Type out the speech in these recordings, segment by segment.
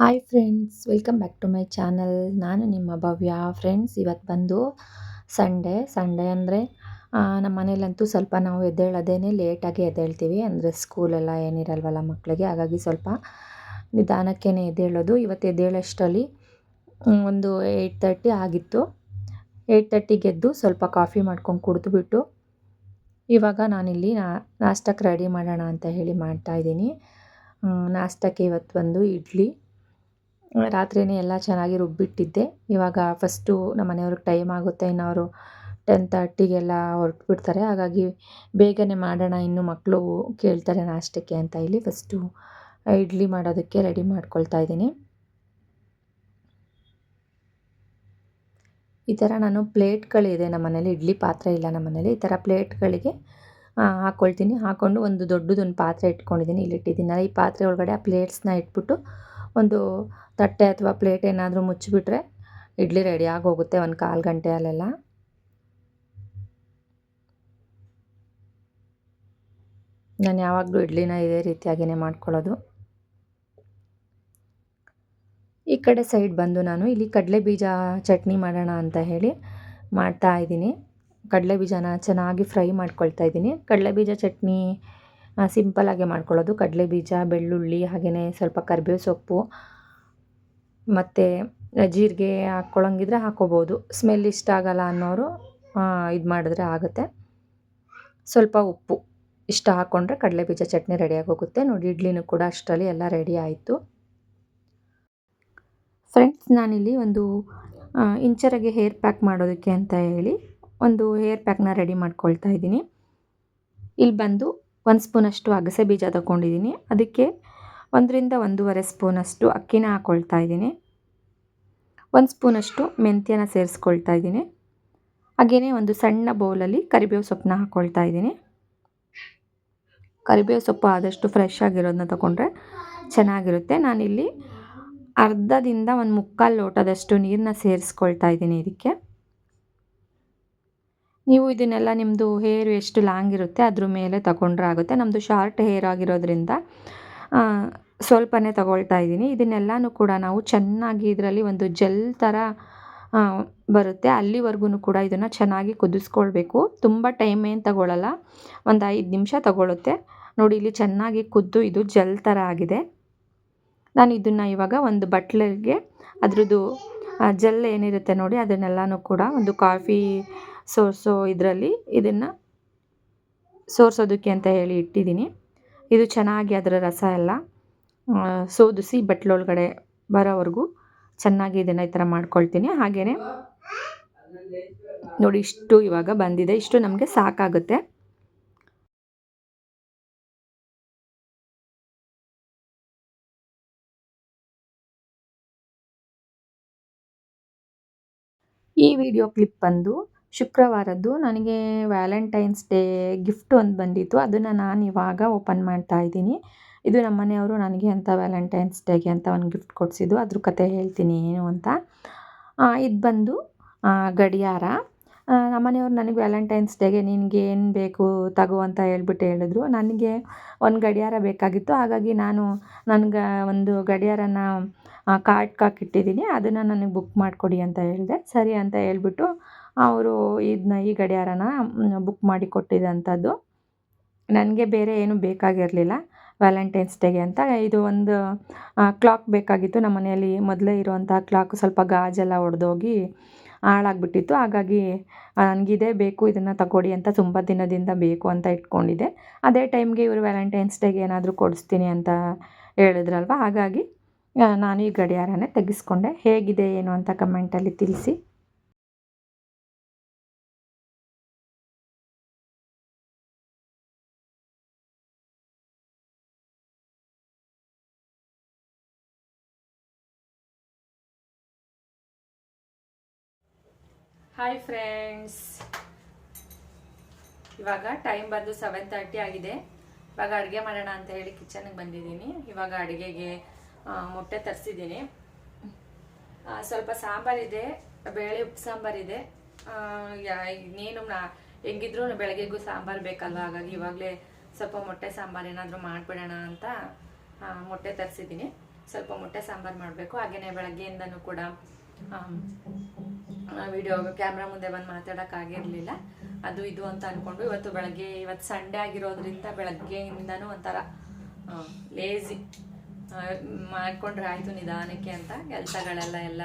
Hi friends welcome back to my channel ನಾನು ನಿಮ್ಮ ಭವ್ಯ friends ಇವತ್ತು ಬಂದು ಸಂಡೇ ಸಂಡೇ ಅಂದರೆ ನಮ್ಮ ಮನೇಲಂತೂ ಸ್ವಲ್ಪ ನಾವು ಎದ್ದೇಳೋದೇ ಲೇಟಾಗಿ ಎದ್ದೇಳ್ತೀವಿ. ಅಂದರೆ ಸ್ಕೂಲೆಲ್ಲ ಏನಿರಲ್ವಲ್ಲ ಮಕ್ಕಳಿಗೆ ಹಾಗಾಗಿ ಸ್ವಲ್ಪ ನಿಧಾನಕ್ಕೇ ಎದ್ದೇಳೋದು. ಇವತ್ತು ಎದ್ದೇಳೋಷ್ಟರಲ್ಲಿ ಒಂದು ಏಯ್ಟ್ ತರ್ಟಿ ಆಗಿತ್ತು. ಏಯ್ಟ್ ತರ್ಟಿಗೆ ಎದ್ದು ಸ್ವಲ್ಪ ಕಾಫಿ ಮಾಡ್ಕೊಂಡು ಕುಡಿದ್ಬಿಟ್ಟು ಇವಾಗ ನಾನಿಲ್ಲಿ ನಾಷ್ಟಕ್ಕೆ ರೆಡಿ ಮಾಡೋಣ ಅಂತ ಹೇಳಿ ಮಾಡ್ತಾಯಿದ್ದೀನಿ ನಾಷ್ಟಕ್ಕೆ ಇವತ್ತು ಬಂದು ಇಡ್ಲಿ. ರಾತ್ರಿಯೇ ಎಲ್ಲ ಚೆನ್ನಾಗಿ ರುಬ್ಬಿಟ್ಟಿದ್ದೆ. ಇವಾಗ ಫಸ್ಟು ನಮ್ಮ ಮನೆಯವ್ರಿಗೆ ಟೈಮ್ ಆಗುತ್ತೆ ಇನ್ನು ಅವರು ಟೆನ್ ತರ್ಟಿಗೆಲ್ಲ ಹೊರಟ್ಬಿಡ್ತಾರೆ. ಹಾಗಾಗಿ ಬೇಗನೆ ಮಾಡೋಣ, ಇನ್ನು ಮಕ್ಕಳು ಕೇಳ್ತಾರೆ ನಾಷ್ಟಕ್ಕೆ ಅಂತ ಇಲ್ಲಿ ಫಸ್ಟು ಇಡ್ಲಿ ಮಾಡೋದಕ್ಕೆ ರೆಡಿ ಮಾಡ್ಕೊಳ್ತಾ ಇದ್ದೀನಿ. ಈ ಥರ ನಾನು ಪ್ಲೇಟ್ಗಳಿದೆ ನಮ್ಮ ಮನೇಲಿ ಇಡ್ಲಿ ಪಾತ್ರೆ ಇಲ್ಲ ನಮ್ಮ ಮನೇಲಿ ಈ ಥರ ಪ್ಲೇಟ್ಗಳಿಗೆ ಹಾಕ್ಕೊಳ್ತೀನಿ ಹಾಕ್ಕೊಂಡು ಒಂದು ದೊಡ್ಡದೊಂದು ಪಾತ್ರೆ ಇಟ್ಕೊಂಡಿದ್ದೀನಿ ಇಲ್ಲಿ ಇಟ್ಟಿದ್ದೀನಿ ಈ ಪಾತ್ರೆ ಒಳಗಡೆ ಆ ಪ್ಲೇಟ್ಸ್ನ ಇಟ್ಬಿಟ್ಟು ಒಂದು ತಟ್ಟೆ ಅಥವಾ ಪ್ಲೇಟ್ ಏನಾದರೂ ಮುಚ್ಚಿಬಿಟ್ರೆ ಇಡ್ಲಿ ರೆಡಿ ಹೋಗುತ್ತೆ ಒಂದು ಕಾಲು ಗಂಟೆಯಲ್ಲೆಲ್ಲ ನಾನು ಯಾವಾಗಲೂ ಇಡ್ಲಿನ ಇದೇ ರೀತಿಯಾಗಿಯೇ ಮಾಡ್ಕೊಳ್ಳೋದು. ಈ ಕಡೆ ಸೈಡ್ ಬಂದು ನಾನು ಇಲ್ಲಿ ಕಡಲೆ ಬೀಜ ಚಟ್ನಿ ಮಾಡೋಣ ಅಂತ ಹೇಳಿ ಮಾಡ್ತಾ ಇದ್ದೀನಿ. ಕಡಲೆ ಬೀಜನ ಚೆನ್ನಾಗಿ ಫ್ರೈ ಮಾಡ್ಕೊಳ್ತಾ ಇದ್ದೀನಿ. ಕಡಲೆ ಬೀಜ ಚಟ್ನಿ ಸಿಂಪಲ್ಲಾಗೆ ಮಾಡ್ಕೊಳ್ಳೋದು. ಕಡಲೆ ಬೀಜ, ಬೆಳ್ಳುಳ್ಳಿ ಹಾಗೆಯೇ ಸ್ವಲ್ಪ ಕರಿಬೇವು ಸೊಪ್ಪು, ಮತ್ತು ಜೀರಿಗೆ ಹಾಕ್ಕೊಳ್ಳೋಂಗಿದ್ರೆ ಹಾಕ್ಕೋಬೋದು. ಸ್ಮೆಲ್ ಇಷ್ಟ ಆಗಲ್ಲ ಅನ್ನೋರು ಇದು ಮಾಡಿದ್ರೆ ಆಗುತ್ತೆ. ಸ್ವಲ್ಪ ಉಪ್ಪು ಇಷ್ಟ ಹಾಕ್ಕೊಂಡ್ರೆ ಕಡಲೆ ಬೀಜ ಚಟ್ನಿ ರೆಡಿಯಾಗೋಗುತ್ತೆ ನೋಡಿ, ಇಡ್ಲಿನೂ ಕೂಡ ಅಷ್ಟರಲ್ಲಿ ಎಲ್ಲ ರೆಡಿ ಆಯಿತು. ಫ್ರೆಂಡ್ಸ್ ನಾನಿಲ್ಲಿ ಒಂದು ಇಂಚರಗೆ ಹೇರ್ ಪ್ಯಾಕ್ ಮಾಡೋದಕ್ಕೆ ಅಂತ ಹೇಳಿ ಒಂದು ಹೇರ್ ಪ್ಯಾಕ್ನ ರೆಡಿ ಮಾಡ್ಕೊಳ್ತಾ ಇದ್ದೀನಿ. ಇಲ್ಲಿ ಬಂದು ಒಂದು ಸ್ಪೂನಷ್ಟು ಅಗಸೆ ಬೀಜ ತಗೊಂಡಿದ್ದೀನಿ. ಅದಕ್ಕೆ ಒಂದರಿಂದ ಒಂದೂವರೆ ಸ್ಪೂನಷ್ಟು ಅಕ್ಕಿನ ಹಾಕ್ಕೊಳ್ತಾ ಇದ್ದೀನಿ. ಒಂದು ಸ್ಪೂನಷ್ಟು ಮೆಂತ್ಯನ ಸೇರಿಸ್ಕೊಳ್ತಾ ಇದ್ದೀನಿ. ಹಾಗೆಯೇ ಒಂದು ಸಣ್ಣ ಬೌಲಲ್ಲಿ ಕರಿಬೇವು ಸೊಪ್ಪನ್ನ ಹಾಕ್ಕೊಳ್ತಾ ಇದ್ದೀನಿ. ಕರಿಬೇವು ಸೊಪ್ಪು ಆದಷ್ಟು ಫ್ರೆಶ್ ಆಗಿರೋದನ್ನ ತಗೊಂಡ್ರೆ ಚೆನ್ನಾಗಿರುತ್ತೆ. ನಾನಿಲ್ಲಿ ಅರ್ಧದಿಂದ ಒಂದು ಮುಕ್ಕಾಲು ಲೋಟದಷ್ಟು ನೀರನ್ನ ಸೇರಿಸ್ಕೊಳ್ತಾ ಇದ್ದೀನಿ ಇದಕ್ಕೆ. ನೀವು ಇದನ್ನೆಲ್ಲ ನಿಮ್ಮದು ಹೇರ್ ಎಷ್ಟು ಲಾಂಗ್ ಇರುತ್ತೆ ಅದ್ರ ಮೇಲೆ ತಗೊಂಡ್ರೆ ಆಗುತ್ತೆ. ನಮ್ಮದು ಶಾರ್ಟ್ ಹೇರ್ ಆಗಿರೋದ್ರಿಂದ ಸ್ವಲ್ಪನೇ ತಗೊಳ್ತಾ ಇದ್ದೀನಿ. ಇದನ್ನೆಲ್ಲನೂ ಕೂಡ ನಾವು ಚೆನ್ನಾಗಿ ಇದರಲ್ಲಿ ಒಂದು ಜೆಲ್ ಥರ ಬರುತ್ತೆ. ಅಲ್ಲಿವರೆಗೂ ಕೂಡ ಇದನ್ನು ಚೆನ್ನಾಗಿ ಕುದಿಸ್ಕೊಳ್ಬೇಕು. ತುಂಬ ಟೈಮ್ ಏನು ತಗೊಳ್ಳಲ್ಲ ಒಂದು ಐದು ನಿಮಿಷ ತಗೊಳ್ಳುತ್ತೆ ನೋಡಿ, ಇಲ್ಲಿ ಚೆನ್ನಾಗಿ ಕುದ್ದು ಇದು ಜೆಲ್ ಥರ ಆಗಿದೆ. ನಾನು ಇದನ್ನು ಇವಾಗ ಒಂದು ಬಟ್ಲಿಗೆ ಅದ್ರದ್ದು ಜೆಲ್ ಏನಿರುತ್ತೆ ನೋಡಿ, ಅದನ್ನೆಲ್ಲನೂ ಕೂಡ ಒಂದು ಕಾಫಿ ಸೋಸೋ ಇದರಲ್ಲಿ ಇದನ್ನು ಸೋರಿಸೋದಕ್ಕೆ ಅಂತ ಹೇಳಿ ಇಟ್ಟಿದ್ದೀನಿ. ಇದು ಚೆನ್ನಾಗಿ ಅದರ ರಸ ಎಲ್ಲ ಸೋದಿಸಿ ಬಟ್ಲೊಳಗಡೆ ಬರೋವರೆಗೂ ಚೆನ್ನಾಗಿ ಇದನ್ನು ಈ ಥರ ಮಾಡ್ಕೊಳ್ತೀನಿ. ಹಾಗೆಯೇ ನೋಡಿ ಇಷ್ಟು ಇವಾಗ ಬಂದಿದೆ. ಇಷ್ಟು ನಮಗೆ ಸಾಕಾಗುತ್ತೆ. ಈ ವಿಡಿಯೋ ಕ್ಲಿಪ್ ಬಂದು ಶುಕ್ರವಾರದ್ದು ನನಗೆ ವ್ಯಾಲೆಂಟೈನ್ಸ್ ಡೇ ಗಿಫ್ಟ್ ಒಂದು ಬಂದಿತ್ತು. ಅದನ್ನು ನಾನು ಇವಾಗ ಓಪನ್ ಮಾಡ್ತಾ ಇದ್ದೀನಿ. ಇದು ನಮ್ಮ ಮನೆಯವರು ನನಗೆ ಅಂತ ವ್ಯಾಲೆಂಟೈನ್ಸ್ ಡೇಗೆ ಅಂತ ಒಂದು ಗಿಫ್ಟ್ ಕೊಡಿಸಿದ್ದು. ಅದ್ರ ಕತೆ ಹೇಳ್ತೀನಿ ಏನು ಅಂತ. ಇದು ಬಂದು ಗಡಿಯಾರ. ನಮ್ಮ ಮನೆಯವ್ರು ನನಗೆ ವ್ಯಾಲೆಂಟೈನ್ಸ್ ಡೇಗೆ ನಿನಗೆ ಏನು ಬೇಕು ತಗೋ ಅಂತ ಹೇಳ್ಬಿಟ್ಟು ಹೇಳಿದ್ರು. ನನಗೆ ಒಂದು ಗಡಿಯಾರ ಬೇಕಾಗಿತ್ತು. ಹಾಗಾಗಿ ನಾನು ನನಗೆ ಒಂದು ಗಡಿಯಾರನ ಕಾರ್ಟ್ಗೆ ಹಾಕಿಟ್ಟಿದ್ದೀನಿ ಅದನ್ನು ನನಗೆ ಬುಕ್ ಮಾಡಿಕೊಡಿ ಅಂತ ಹೇಳಿದೆ. ಸರಿ ಅಂತ ಹೇಳ್ಬಿಟ್ಟು ಅವರು ಇದನ್ನ ಈ ಗಡಿಯಾರನ ಬುಕ್ ಮಾಡಿ ಕೊಟ್ಟಿದ್ದಂಥದ್ದು ನನಗೆ ಬೇರೆ ಏನು ಬೇಕಾಗಿರಲಿಲ್ಲ. ವ್ಯಾಲೆಂಟೈನ್ಸ್ ಡೇಗೆ ಅಂತ ಇದು ಒಂದು ಕ್ಲಾಕ್ ಬೇಕಾಗಿತ್ತು. ನಮ್ಮ ಮನೆಯಲ್ಲಿ ಮೊದಲೇ ಇರುವಂಥ ಕ್ಲಾಕ್ ಸ್ವಲ್ಪ ಗಾಜೆಲ್ಲ ಒಡೆದೋಗಿ ಹಾಳಾಗ್ಬಿಟ್ಟಿತ್ತು. ಹಾಗಾಗಿ ನನಗಿದೇ ಬೇಕು, ಇದನ್ನು ತಗೊಳ್ಳಿ ಅಂತ ತುಂಬ ದಿನದಿಂದ ಬೇಕು ಅಂತ ಇಟ್ಕೊಂಡಿದ್ದೆ. ಅದೇ ಟೈಮ್ಗೆ ಇವರು ವ್ಯಾಲೆಂಟೈನ್ಸ್ ಡೇಗೆ ಏನಾದರೂ ಕೊಡಿಸ್ತೀನಿ ಅಂತ ಹೇಳಿದ್ರಲ್ವ? ಹಾಗಾಗಿ ನಾನು ಈ ಗಡಿಯಾರನೇ ತೆಗೆಸ್ಕೊಂಡೆ. ಹೇಗಿದೆ ಏನು ಅಂತ ಕಮೆಂಟಲ್ಲಿ ತಿಳಿಸಿ. ಹಾಯ್ ಫ್ರೆಂಡ್ಸ್ ಇವಾಗ ಟೈಮ್ ಬಂದು ಸೆವೆನ್ ತರ್ಟಿ ಆಗಿದೆ. ಇವಾಗ ಅಡುಗೆ ಮಾಡೋಣ ಅಂತ ಹೇಳಿ ಕಿಚನ್ಗೆ ಬಂದಿದ್ದೀನಿ. ಇವಾಗ ಅಡುಗೆಗೆ ಮೊಟ್ಟೆ ತರಿಸಿದ್ದೀನಿ. ಸ್ವಲ್ಪ ಸಾಂಬಾರಿದೆ ಬೇಳೆ ಉಪ್ಪು ಸಾಂಬಾರಿದೆ ಇನ್ನೇನು ನಾ, ಹೆಂಗಿದ್ರು ಬೆಳಗ್ಗೆಗೂ ಸಾಂಬಾರು ಬೇಕಲ್ವ? ಹಾಗಾಗಿ ಇವಾಗಲೇ ಸ್ವಲ್ಪ ಮೊಟ್ಟೆ ಸಾಂಬಾರು ಏನಾದರೂ ಮಾಡಿಬಿಡೋಣ ಅಂತ ಮೊಟ್ಟೆ ತರಿಸಿದ್ದೀನಿ. ಸ್ವಲ್ಪ ಮೊಟ್ಟೆ ಸಾಂಬಾರು ಮಾಡಬೇಕು. ಹಾಗೆಯೇ ಬೆಳಗ್ಗೆಯಿಂದನೂ ಕೂಡ. ವಿಡಿಯೋ ಕ್ಯಾಮ್ರಾ ಮುಂದೆ ಬಂದು ಮಾತಾಡೋಕ್ಕಾಗಿರಲಿಲ್ಲ. ಅದು ಇದು ಅಂತ ಅಂದ್ಕೊಂಡು ಇವತ್ತು ಬೆಳಗ್ಗೆ, ಇವತ್ತು ಸಂಡೇ ಆಗಿರೋದ್ರಿಂದ ಬೆಳಗ್ಗೆಯಿಂದನೂ ಒಂಥರ ಲೇಜಿ ಮಾಡಿಕೊಂಡ್ರೆ ಆಯಿತು ನಿಧಾನಕ್ಕೆ ಅಂತ. ಕೆಲಸಗಳೆಲ್ಲ ಎಲ್ಲ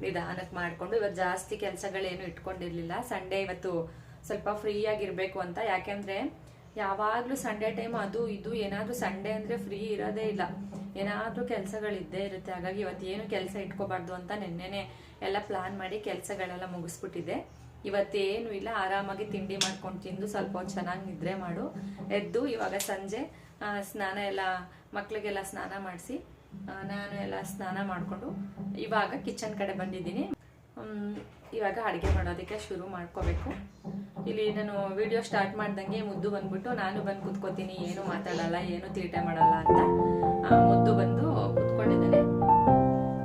ನಿಧಾನಕ್ಕೆ ಮಾಡಿಕೊಂಡು ಇವತ್ತು ಜಾಸ್ತಿ ಕೆಲಸಗಳೇನು ಇಟ್ಕೊಂಡಿರಲಿಲ್ಲ. ಸಂಡೇ ಇವತ್ತು ಸ್ವಲ್ಪ ಫ್ರೀಯಾಗಿರಬೇಕು ಅಂತ. ಯಾಕೆಂದರೆ ಯಾವಾಗಲೂ ಸಂಡೇ ಟೈಮ್ ಅದು ಇದು, ಏನಾದರೂ ಸಂಡೇ ಅಂದರೆ ಫ್ರೀ ಇರೋದೇ ಇಲ್ಲ. ಏನಾದರೂ ಕೆಲಸಗಳಿದ್ದೇ ಇರುತ್ತೆ. ಹಾಗಾಗಿ ಇವತ್ತು ಏನು ಕೆಲಸ ಇಟ್ಕೋಬಾರ್ದು ಅಂತ ನಿನ್ನೆನೆ ಎಲ್ಲ ಪ್ಲಾನ್ ಮಾಡಿ ಕೆಲಸಗಳೆಲ್ಲ ಮುಗಿಸ್ಬಿಟ್ಟಿದ್ದೆ ಇವತ್ತೇನು ಇಲ್ಲ, ಆರಾಮಾಗಿ ತಿಂಡಿ ಮಾಡ್ಕೊಂಡು ತಿಂದು ಸ್ವಲ್ಪ ಚೆನ್ನಾಗಿ ನಿದ್ರೆ ಮಾಡು. ಎದ್ದು ಇವಾಗ ಸಂಜೆ ಸ್ನಾನ ಎಲ್ಲ ಮಕ್ಕಳಿಗೆಲ್ಲ ಸ್ನಾನ ಮಾಡಿಸಿ ನಾನು ಎಲ್ಲ ಸ್ನಾನ ಮಾಡಿಕೊಂಡು ಇವಾಗ ಕಿಚನ್ ಕಡೆ ಬಂದಿದ್ದೀನಿ. ಇವಾಗ ಅಡುಗೆ ಮಾಡೋದಕ್ಕೆ ಶುರು ಮಾಡ್ಕೋಬೇಕು. ಇಲ್ಲಿ ನಾನು ವಿಡಿಯೋ ಸ್ಟಾರ್ಟ್ ಮಾಡ್ದಂಗೆ ಮುದ್ದು ಬಂದ್ಬಿಟ್ಟು ನಾನು ಬಂದು ಕುತ್ಕೋತೀನಿ, ಏನು ಮಾತಾಡಲ್ಲ, ಏನು ತೀಟೆ ಮಾಡಲ್ಲ ಅಂತ. ಮುದ್ದು ಬಂದು ಕುತ್ಕೊಂಡಿದ್ದಾನೆ.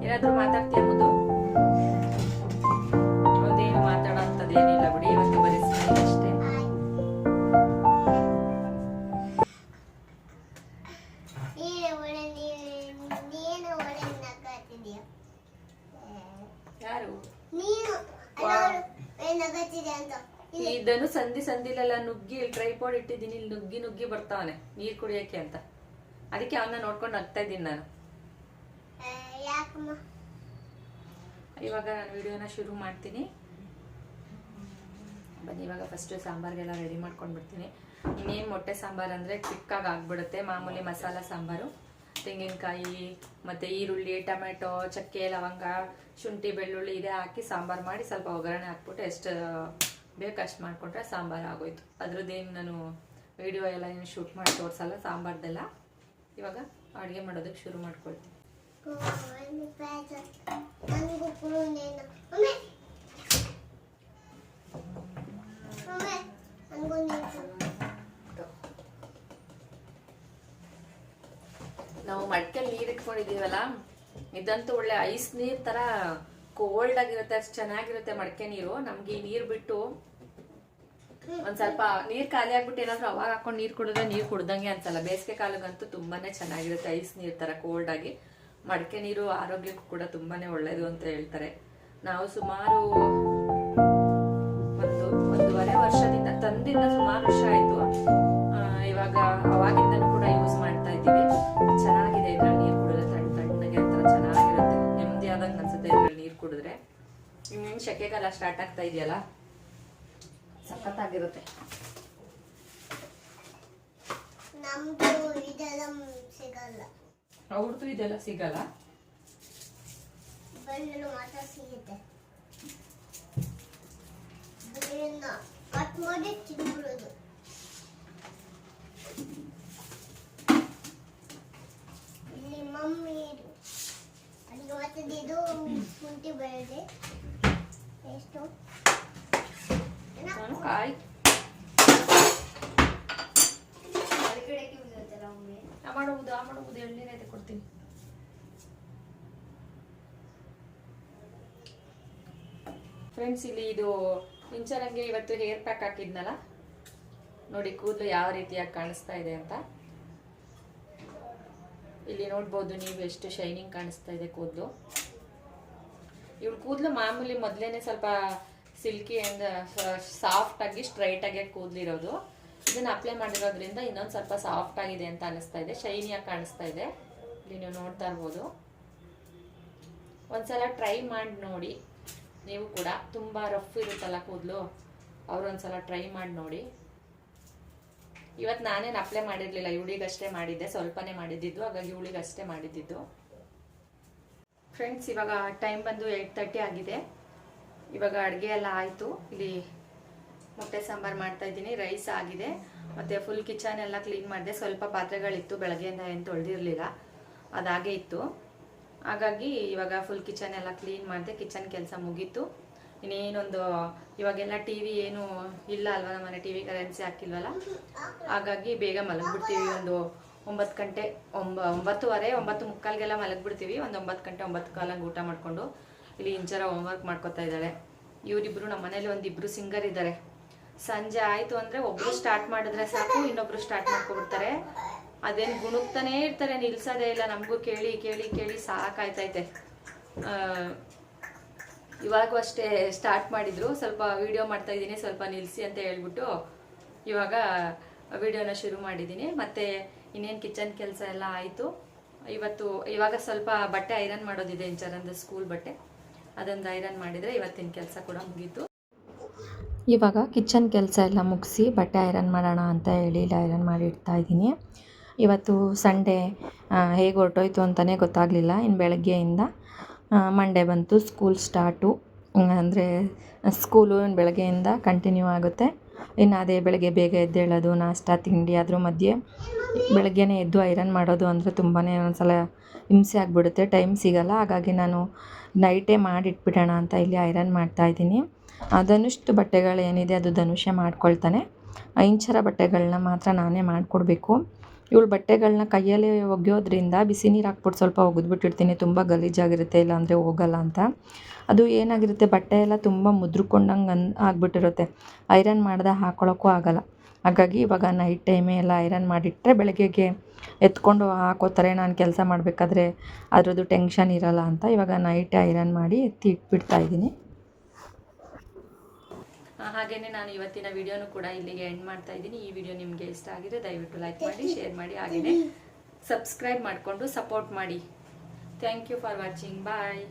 ಏನಾದರೂ ಮಾತಾಡ್ತೀಯ ಮುದ್ದು? ಸಂಧಿ ನುಗ್ಗಿ ನುಗ್ಗಿ ಟ್ರೈಪಾಡ್ ಇಟ್ಟಿದ್ದೀನಿ ಇಲ್ಲಿ ನುಗ್ಗಿ ನುಗ್ಗಿ ಬರ್ತಾವನೆ ನೀರ್ ಕುಡಿಯಕ್ಕೆ ಅಂತ. ಅದಕ್ಕೆ ಅವನ್ನ ನೋಡ್ಕೊಂಡು ನಗ್ತಾ ಇದ್ದೀನಿ ನಾನು. ಇವಾಗ ನಾನು ವಿಡಿಯೋನ ಶುರು ಮಾಡ್ತೀನಿ. ಬನ್ನಿ ಇವಾಗ ಫಸ್ಟ್ ಸಾಂಬಾರ್ಗೆಲ್ಲ ರೆಡಿ ಮಾಡ್ಕೊಂಡು ಬಿಡ್ತೀನಿ. ಇನ್ನೇನು ಮೊಟ್ಟೆ ಸಾಂಬಾರು ಅಂದರೆ ಚಿಕ್ಕಾಗಿ ಆಗ್ಬಿಡುತ್ತೆ ಮಾಮೂಲಿ ಮಸಾಲ ಸಾಂಬಾರು. ತೆಂಗಿನಕಾಯಿ ಮತ್ತು ಈರುಳ್ಳಿ ಟೊಮೆಟೊ ಚಕ್ಕೆ ಲವಂಗ ಶುಂಠಿ ಬೆಳ್ಳುಳ್ಳಿ ಇದೇ ಹಾಕಿ ಸಾಂಬಾರು ಮಾಡಿ ಸ್ವಲ್ಪ ಒಗ್ಗರಣೆ ಹಾಕ್ಬಿಟ್ಟು ಎಷ್ಟು ಬೇಕು ಅಷ್ಟು ಮಾಡಿಕೊಂಡ್ರೆ ಸಾಂಬಾರು ಆಗೋಯ್ತು. ಅದ್ರದ್ದೇನು ನಾನು ವಿಡಿಯೋ ಎಲ್ಲ ಏನು ಶೂಟ್ ಮಾಡಿ ತೋರಿಸಲ್ಲ, ಸಾಂಬಾರ್ದೆಲ್ಲ. ಇವಾಗ ಅಡುಗೆ ಮಾಡೋದಕ್ಕೆ ಶುರು ಮಾಡ್ಕೊಳ್ತೀನಿ. ನಾವು ಮಡಕೆ ನೀರು ಇಟ್ಕೊಂಡಿದೀವಲ್ಲ ಇದಂತೂ ಒಳ್ಳೆ ಐಸ್ ನೀರ್ ತರ ಕೋಲ್ಡ್ ಆಗಿರುತ್ತೆ, ಅಷ್ಟು ಚೆನ್ನಾಗಿರುತ್ತೆ ಮಡಕೆ ನೀರು. ನಮ್ಗೆ ಈ ನೀರ್ ಬಿಟ್ಟು ಒಂದ್ ಸ್ವಲ್ಪ ನೀರ್ ಖಾಲಿ ಆಗ್ಬಿಟ್ಟು ಏನಾದ್ರು ಅವಾಗ ಹಾಕೊಂಡು ನೀರ್ ಕುಡಿದ್ರೆ ನೀರ್ ಕುಡ್ದಂಗೆ ಅನ್ಸಲ್ಲ. ಬೇಸಿಗೆ ಕಾಲಕ್ಕಂತೂ ತುಂಬಾನೇ ಚೆನ್ನಾಗಿರುತ್ತೆ ಐಸ್ ನೀರ್ ತರ ಕೋಲ್ಡ್ ಆಗಿ. ಮಡಕೆ ನೀರು ಆರೋಗ್ಯಕ್ಕೂ ಕೂಡ ತುಂಬಾನೇ ಒಳ್ಳೇದು ಅಂತ ಹೇಳ್ತಾರೆ. ನಾವು ಸುಮಾರು ಒಂದು ಒಂದೂವರೆ ವರ್ಷದಿಂದ ತಂದಿಂದ ಸುಮಾರು ವರ್ಷ ಆಯ್ತು. ಇವಾಗ ಅವಾಗಿಂದ ಕೂಡ ಯೂಸ್ ಮಾಡ್ತಾ ಇದ್ದೀವಿ. ಚೆನ್ನಾಗಿದೆ ಇದ್ರಲ್ಲಿ ನೀರು ಕುಡಿದ್ರೆ ತಣ್ಣ ತಣ್ಣಗೆ ಒಂಥರ ಚೆನ್ನಾಗಿರುತ್ತೆ. ನೆಮ್ಮದಿ ಆದಂಗೆ ಅನ್ಸುತ್ತೆ ಇದ್ರಲ್ಲಿ ನೀರು ಕುಡಿದ್ರೆ. ಇನ್ನೇನು ಸೆಕೆಗಾಲ ಸ್ಟಾರ್ಟ್ ಆಗ್ತಾ ಇದೆಯಲ್ಲ? ಸಖತ್ತಾಗಿರುತ್ತೆ. ನಮ್ದು ಇದೆಲ್ಲ ಸಿಗಲ್ಲ. ಅವ್ರದ್ದು ಇದೆಲ್ಲ ಸಿಗಲ್ಲ? ಬೆಳ್ಳುಳ್ಳಿ ಮಾತ್ರ ಸಿಗುತ್ತೆ. ಬೆಳ್ಳುಳ್ಳಿನ ಕಟ್ ಮಾಡಿ ತಿನ್ಬಿಡೋದು. ಇಲ್ಲಿ ಮಮ್ಮಿ ಇದು. ಅಲ್ಲಿಗೆ ಮತ್ತೆ ಇದು ಶುಂಠಿ ಬೆಳೆದೆ ಎಷ್ಟು? ನಾನು ಕಾಯಿ ಮಾಡುವುದು, ಆ ಮಾಡುವುದು, ಎಳ್ನೀರು ಕೊಡ್ತೀನಿ. ಫ್ರೆಂಡ್ಸ್ ಇಲ್ಲಿ ಇದು ಇಂಚರಂಗೆ ಇವತ್ತು ಹೇರ್ ಪ್ಯಾಕ್ ಹಾಕಿದ್ನಲ್ಲ? ನೋಡಿ, ಕೂದಲು ಯಾವ ರೀತಿಯಾಗಿ ಕಾಣಿಸ್ತಾ ಇದೆ ಅಂತ. ಇಲ್ಲಿ ನೋಡ್ಬೋದು, ನೀವು ಎಷ್ಟು ಶೈನಿಂಗ್ ಕಾಣಿಸ್ತಾ ಇದೆ ಕೂದಲು. ಇವಳು ಕೂದಲು ಮಾಮೂಲಿ ಮೊದಲೇನೆ ಸ್ವಲ್ಪ ಸಿಲ್ಕಿ ಅಂಡ್ ಸಾಫ್ಟ್ ಆಗಿ, ಸ್ಟ್ರೈಟ್ ಆಗಿ ಕೂದಲಿರೋದು. ಇದನ್ನ ಅಪ್ಲೈ ಮಾಡಿರೋದ್ರಿಂದ ಇನ್ನೊಂದು ಸ್ವಲ್ಪ ಸಾಫ್ಟ್ ಆಗಿದೆ ಅಂತ ಅನಿಸ್ತಾ ಇದೆ. ಶೈನಿಯಾಗಿ ಕಾಣಿಸ್ತಾ ಇದೆ. ಇಲ್ಲಿ ನೀವು ನೋಡ್ತಾ ಇರ್ಬೋದು. ಒಂದ್ಸಲ ಟ್ರೈ ಮಾಡಿ ನೋಡಿ. ನೀವು ಕೂಡ. ತುಂಬ ರಫ್ ಇರುತ್ತಲ್ಲ ಕೂದಲು? ಅವ್ರು ಒಂದ್ಸಲ ಟ್ರೈ ಮಾಡಿ ನೋಡಿ. ಇವತ್ತು ನಾನೇನು ಅಪ್ಲೈ ಮಾಡಿರಲಿಲ್ಲ. ಇವಳಿಗಷ್ಟೇ ಮಾಡಿದ್ದೆ. ಸ್ವಲ್ಪನೇ ಮಾಡಿದ್ದಿದ್ದು. ಹಾಗಾಗಿ ಇವಳಿಗಷ್ಟೇ ಮಾಡಿದ್ದಿದ್ದು. ಫ್ರೆಂಡ್ಸ್ ಇವಾಗ ಟೈಮ್ ಬಂದು ಏಯ್ಟ್ ತರ್ಟಿ ಆಗಿದೆ. ಇವಾಗ ಅಡುಗೆ ಎಲ್ಲ ಆಯಿತು. ಇಲ್ಲಿ ಮೊಟ್ಟೆ ಸಾಂಬಾರು ಮಾಡ್ತಾ ಇದ್ದೀನಿ. ರೈಸ್ ಆಗಿದೆ. ಮತ್ತು ಫುಲ್ ಕಿಚನ್ ಎಲ್ಲ ಕ್ಲೀನ್ ಮಾಡಿದೆ. ಸ್ವಲ್ಪ ಪಾತ್ರೆಗಳಿತ್ತು. ಬೆಳಗ್ಗೆಯಿಂದ ಏನು ತೊಳೆದಿರಲಿಲ್ಲ. ಅದಾಗೆ ಇತ್ತು. ಹಾಗಾಗಿ ಇವಾಗ ಫುಲ್ ಕಿಚನ್ ಎಲ್ಲ ಕ್ಲೀನ್ ಮಾಡಿದೆ. ಕಿಚನ್ ಕೆಲಸ ಮುಗೀತು. ಇನ್ನೇನೊಂದು, ಇವಾಗೆಲ್ಲ ಟಿ ವಿ ಏನು ಇಲ್ಲ ಅಲ್ವಾ? ನಮ್ಮನೆ ಟಿ ವಿ ಕರೆನ್ಸಿ ಹಾಕಿಲ್ವಲ್ಲ? ಹಾಗಾಗಿ ಬೇಗ ಮಲಗಿಬಿಡ್ತೀವಿ. ಒಂದು ಒಂಬತ್ತು ಗಂಟೆ, ಒಂಬ, ಒಂಬತ್ತುವರೆ, ಒಂಬತ್ತು ಮುಕ್ಕಾಲ್ಗೆಲ್ಲ ಮಲಗಿಬಿಡ್ತೀವಿ. ಒಂದು ಒಂಬತ್ತು ಗಂಟೆ, ಒಂಬತ್ತು ಕಾಲಂಗೆ ಊಟ ಮಾಡಿಕೊಂಡು. ಇಲ್ಲಿ ಇಂಚರ ಹೋಮ್ವರ್ಕ್ ಮಾಡ್ಕೊತಾ ಇದ್ದಾಳೆ. ಇವರಿಬ್ರು ನಮ್ಮ ಮನೇಲಿ ಒಂದಿಬ್ರು ಸಿಂಗರ್ ಇದ್ದಾರೆ. ಸಂಜೆ ಆಯಿತು ಅಂದರೆ ಒಬ್ಬರು ಸ್ಟಾರ್ಟ್ ಮಾಡಿದ್ರೆ ಸಾಕು, ಇನ್ನೊಬ್ರು ಸ್ಟಾರ್ಟ್ ಮಾಡ್ಕೊಬಿಡ್ತಾರೆ. ಅದೇನು ಗುಣುಕ್ತಾನೇ ಇರ್ತಾರೆ, ನಿಲ್ಸೋದೇ ಇಲ್ಲ. ನಮಗೂ ಕೇಳಿ ಕೇಳಿ ಕೇಳಿ ಸಾಕಾಯ್ತೈತೆ. ಇವಾಗೂ ಅಷ್ಟೇ ಸ್ಟಾರ್ಟ್ ಮಾಡಿದ್ರು. ಸ್ವಲ್ಪ ವಿಡಿಯೋ ಮಾಡ್ತಾ ಇದ್ದೀನಿ, ಸ್ವಲ್ಪ ನಿಲ್ಲಿಸಿ ಅಂತ ಹೇಳ್ಬಿಟ್ಟು ಇವಾಗ ವಿಡಿಯೋನ ಶುರು ಮಾಡಿದ್ದೀನಿ. ಮತ್ತೆ ಇನ್ನೇನು ಕಿಚನ್ ಕೆಲಸ ಎಲ್ಲ ಆಯಿತು. ಇವತ್ತು, ಇವಾಗ ಸ್ವಲ್ಪ ಬಟ್ಟೆ ಐರನ್ ಮಾಡೋದಿದೆ ಇಂಚರಂದ ಸ್ಕೂಲ್ ಬಟ್ಟೆ. ಅದೊಂದು ಐರನ್ ಮಾಡಿದರೆ ಇವತ್ತಿನ ಕೆಲಸ ಕೂಡ ಮುಗೀತು. ಇವಾಗ ಕಿಚನ್ ಕೆಲಸ ಎಲ್ಲ ಮುಗಿಸಿ ಬಟ್ಟೆ ಐರನ್ ಮಾಡೋಣ ಅಂತ ಹೇಳಿ ಇಲ್ಲಿ, ಐರನ್ ಮಾಡಿ ಇಡ್ತಾ ಇದ್ದೀನಿ. ಇವತ್ತು ಸಂಡೇ ಹೇಗೆ ಹೊರಟೋಯ್ತು ಅಂತಲೇ ಗೊತ್ತಾಗಲಿಲ್ಲ. ಇನ್ನು ಬೆಳಗ್ಗೆಯಿಂದ ಮಂಡೇ ಬಂತು, ಸ್ಕೂಲ್ ಸ್ಟಾರ್ಟು. ಅಂದರೆ, ಸ್ಕೂಲು ಇನ್ನು ಬೆಳಗ್ಗೆಯಿಂದ ಕಂಟಿನ್ಯೂ ಆಗುತ್ತೆ. ಇನ್ನು ಅದೇ ಬೆಳಗ್ಗೆ ಬೇಗ ಎದ್ದೇಳೋದು, ನಾಷ್ಟ, ತಿಂಡಿ ಅದ್ರ ಮಧ್ಯೆ ಬೆಳಗ್ಗೆನೇ ಎದ್ದು ಐರನ್ ಮಾಡೋದು ಅಂದರೆ ತುಂಬಾ ಒಂದ್ಸಲ ಹಿಂಸೆ ಆಗಿಬಿಡುತ್ತೆ. ಟೈಮ್ ಸಿಗೋಲ್ಲ. ಹಾಗಾಗಿ ನಾನು ನೈಟೇ ಮಾಡಿಟ್ಬಿಡೋಣ ಅಂತ ಇಲ್ಲಿ ಐರನ್ ಮಾಡ್ತಾಯಿದ್ದೀನಿ ಧನುಷ್ದು ಬಟ್ಟೆಗಳೇನಿದೆ ಅದು ಧನುಷ್ಯ ಮಾಡ್ಕೊಳ್ತಾನೆ. ಇಂಚರ ಬಟ್ಟೆಗಳನ್ನ ಮಾತ್ರ ನಾನೇ ಮಾಡಿಕೊಡ್ಬೇಕು. ಇವಳು ಬಟ್ಟೆಗಳನ್ನ ಕೈಯಲ್ಲೇ ಒಗೆಯೋದ್ರಿಂದ ಬಿಸಿ ನೀರು ಹಾಕ್ಬಿಟ್ಟು ಸ್ವಲ್ಪ ಒಗೆದ್ಬಿಟ್ಟಿರ್ತೀನಿ. ತುಂಬ ಗಲೀಜಾಗಿರುತ್ತೆ ಇಲ್ಲಾಂದರೆ ಹೋಗಲ್ಲ ಅಂತ. ಅದು ಏನಾಗಿರುತ್ತೆ, ಬಟ್ಟೆ ಎಲ್ಲ ತುಂಬ ಮುದ್ರಿಕೊಂಡಂಗೆ ಅನ್ ಆಗಿಬಿಟ್ಟಿರುತ್ತೆ. ಐರನ್ ಮಾಡ್ದೆ ಹಾಕ್ಕೊಳ್ಳೋಕ್ಕೂ ಆಗಲ್ಲ. ಹಾಗಾಗಿ ಇವಾಗ ನೈಟ್ ಟೈಮೇ ಎಲ್ಲ ಐರನ್ ಮಾಡಿಟ್ಟರೆ ಬೆಳಗ್ಗೆಗೆ ಎತ್ಕೊಂಡು ಹಾಕೋತಾರೆ ನಾನು ಕೆಲಸ ಮಾಡಬೇಕಾದ್ರೆ ಅದರದ್ದು ಟೆನ್ಷನ್ ಇರಲ್ಲ ಅಂತ ಇವಾಗ ನೈಟ್ ಐರನ್ ಮಾಡಿ ಎತ್ತಿ ಇಟ್ಬಿಡ್ತಾ ಇದ್ದೀನಿ. ಹಾಗೇನೆ ನಾನು ಇವತ್ತಿನ ವಿಡಿಯೋನು ಕೂಡ ಇಲ್ಲಿಗೆ ಎಂಡ್ ಮಾಡ್ತಾ ಇದ್ದೀನಿ. ಈ ವಿಡಿಯೋ ನಿಮಗೆ ಇಷ್ಟ ಆಗಿದೆ ದಯವಿಟ್ಟು ಲೈಕ್ ಮಾಡಿ ಶೇರ್ ಮಾಡಿ ಹಾಗೆಯೇ ಸಬ್ಸ್ಕ್ರೈಬ್ ಮಾಡಿಕೊಂಡು ಸಪೋರ್ಟ್ ಮಾಡಿ. Thank you for watching bye